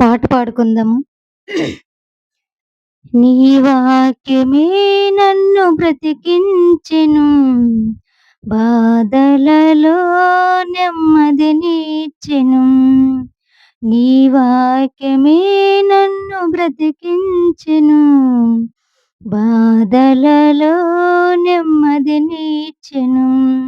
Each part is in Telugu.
పాట పాడుకుందాము? నీ వాక్యమే నన్ను బ్రతికించెను. బాధలలో నెమ్మది నీచెను. నీ వాక్యమే నన్ను బ్రతికించెను. బాధలలో నెమ్మది నీచెను.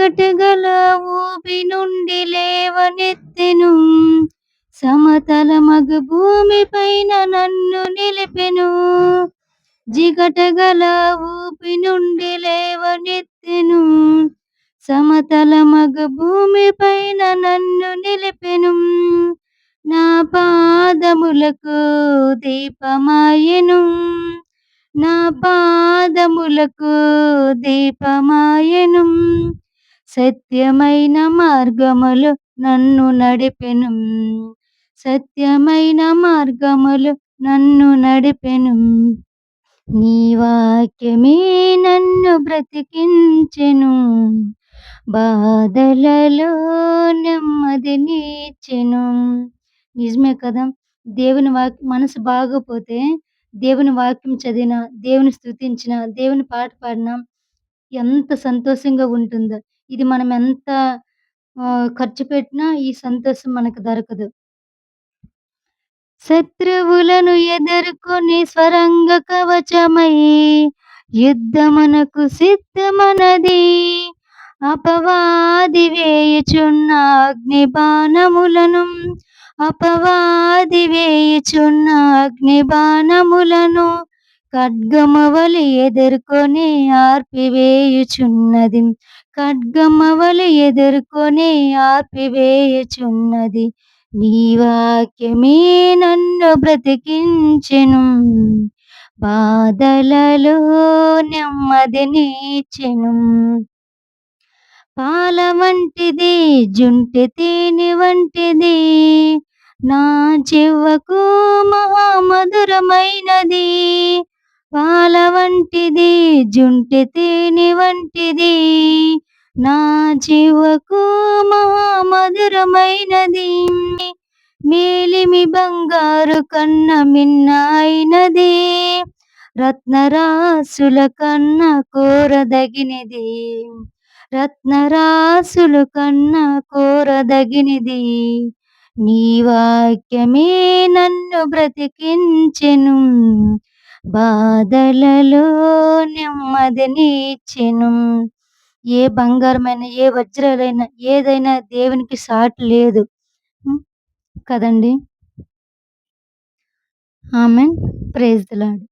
జిగటగల ఊపి నుండి లేవనెత్తెను. సమతల మగ భూమి పైన నన్ను నిలిపెను. జిగటగల ఊపి నుండి లేవనెత్తెను. సమతల మగ భూమి పైన నన్ను నిలిపెను. నా పాదములకు దీపమాయను. నా పాదములకు దీపమాయను. సత్యమైన మార్గములు నన్ను నడిపెను. సత్యమైన మార్గములు నన్ను నడిపెను. నీ వాక్యమే నన్ను బ్రతికించెను. బాధలలో నెమ్మది నీచెను. నిజమే కదా? దేవుని వాక్యం మనసు బాగోపోతే దేవుని వాక్యం చదివిన దేవుని స్థుతించిన దేవుని పాట పాడిన ఎంత సంతోషంగా ఉంటుందో. ఇది మనం ఎంత ఖర్చు పెట్టినా ఈ సంతోషం మనకు దొరకదు. శత్రువులను ఎదుర్కొని స్వరంగ కవచమై యుద్ధమునకు సిద్ధమనది అపవాది వేయుచున్న అగ్ని బాణములను అపవాది వేయుచున్న అగ్ని బాణములను ఖడ్గమవలి ఎదుర్కొని ఆర్పివేయుచున్నది. ఖడ్గమవలి ఎదుర్కొని ఆర్పివేయుచున్నది. నీ వాక్యమే నన్ను బ్రతికించెను. బాధలలో నెమ్మది నీచెను. పాల వంటిది జుంటి తేనె వంటిది నా చెవ్వకు మహామధురమైనది. పాల వంటిది జుంటి తేనె వంటిది. నా చెవ్వకు మహామధురమైనది. మేలిమి బంగారు కన్న మిన్నైనది రత్నరాసుల కన్న కోరదగినది. రత్నరాసుల కన్న కోరదగినది. నీ వాక్యమే నన్ను బ్రతికించెను. బాధలలో నెమ్మదినిచ్చెను ఏ బంగారమైన ఏ వజ్రాలైనా ఏదైనా దేవునికి సాటి లేదు. కదండి. ఆమె ప్రేజ్ లాడ్